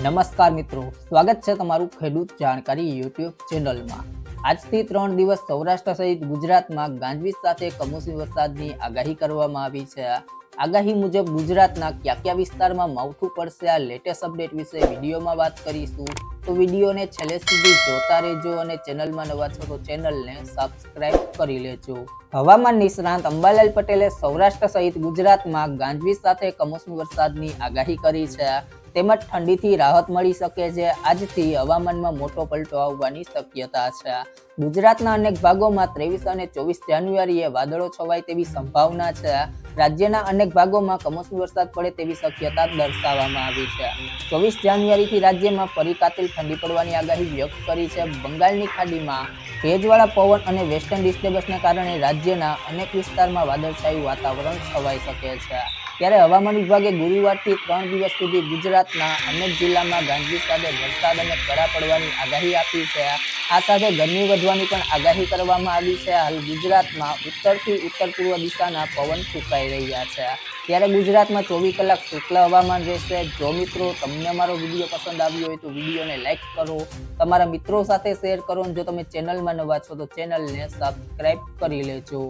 નમસ્કાર મિત્રો, સ્વાગત છે તમારું ખેડૂત જાણકારી યુટ્યુબ ચેનલમાં. આજથી ત્રણ દિવસ સૌરાષ્ટ્ર સહિત ગુજરાતમાં ગાંજવીજ સાથે કમોસમી વરસાદની આગાહી કરવામાં આવી છે. આગાહી મુજબ ગુજરાતના કયા કયા વિસ્તારમાં માવઠું પડશે, આ લેટેસ્ટ અપડેટ વિશે વિડીયોમાં વાત કરીશું. તો વિડીયોને છેલ્લે સુધી જોતા રહેજો અને ચેનલમાં નવા છો તો ચેનલને સબસ્ક્રાઇબ કરી લેજો. હવામાન નિષ્ણાંત અંબાલાલ પટેલે સૌરાષ્ટ્ર સહિત ગુજરાતમાં ગાંજવીજ સાથે કમોસમી વરસાદની આગાહી કરી છે. તેમજ ઠંડીથી રાહત મળી શકે છે. આજથી હવામાનમાં મોટો પલટો આવવાની શક્યતા છે. ગુજરાતના અનેક ભાગોમાં ત્રેવીસ અને ચોવીસ જાન્યુઆરીએ વાદળો છવાય તેવી સંભાવના છે. રાજ્યના અનેક ભાગોમાં કમોસમી વરસાદ પડે તેવી શક્યતા દર્શાવવામાં આવી છે. ચોવીસ જાન્યુઆરીથી રાજ્યમાં ફરી કાતિલ ઠંડી પડવાની આગાહી વ્યક્ત કરી છે. બંગાળની ખાડીમાં ભેજવાળા પવન અને વેસ્ટર્ન ડિસ્ટર્બન્સને કારણે રાજ્યના અનેક વિસ્તારમાં વાદળછાયું વાતાવરણ છવાઈ શકે છે. ત્યારે હવામાન વિભાગે ગુરુવારથી ત્રણ દિવસ સુધી ગુજરાતના અનેક જિલ્લામાં ગાંધી સાથે વરસાદ અને કરા પડવાની આગાહી આપી છે. આ સાથે ગરમી વધવાની પણ આગાહી કરવામાં આવી છે. હાલ ગુજરાતમાં ઉત્તરથી ઉત્તર પૂર્વ દિશાના પવન ફૂંકાઈ રહ્યા છે. ત્યારે ગુજરાતમાં ચોવીસ કલાક શુક્લ હવામાન રહેશે. જો મિત્રો તમને અમારો વીડિયો પસંદ આવ્યો હોય તો વિડીયોને લાઇક કરો. તમારા મિત્રો સાથે શેર કરો જો તમે ચેનલમાં નવા છો તો ચેનલને સબસ્ક્રાઇબ કરી લેજો.